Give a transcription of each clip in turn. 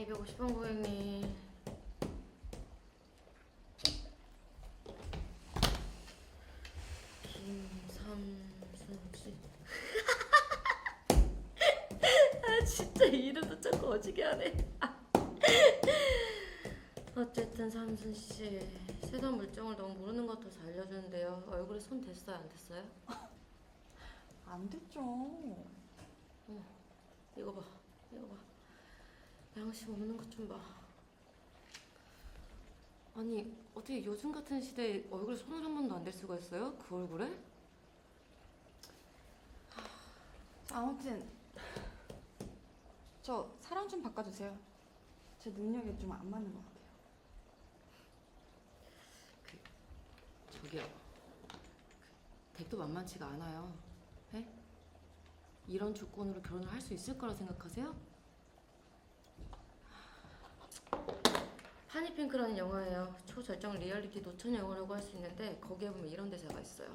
네, 250번 고객님. 김삼순 씨. 아 진짜 이름도 참 거지게 하네. 어쨌든 삼순 씨 세상 물정을 너무 모르는 것 같아서 알려주는데요. 얼굴에 손 댔어요, 안 댔어요? 안 됐죠. 봐, 이거 봐. 양심 없는 것 좀 봐. 아니 어떻게 요즘 같은 시대에 얼굴에 손을 한 번도 안 댈 수가 있어요? 그 얼굴에? 아무튼 저 사랑 좀 바꿔주세요. 제 능력에 좀 안 맞는 것 같아요. 저기요. 그 댁도 만만치가 않아요. 에? 이런 조건으로 결혼을 할 수 있을 거라 생각하세요? 파니핑크라는 영화예요. 초절정 리얼리티 노천 영화라고 할 수 있는데 거기에 보면 이런 대사가 있어요.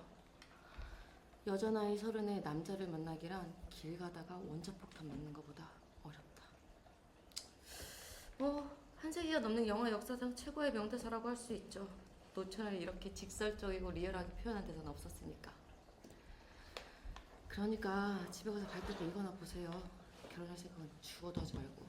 여자 나이 서른에 남자를 만나기란 길 가다가 원자폭탄 맞는 것보다 어렵다. 뭐 한 세기가 넘는 영화 역사상 최고의 명대사라고 할 수 있죠. 노천을 이렇게 직설적이고 리얼하게 표현한 대사는 없었으니까. 그러니까 집에 가서 갈 때도 이거나 보세요. 결혼할 생각은 죽어도 하지 말고.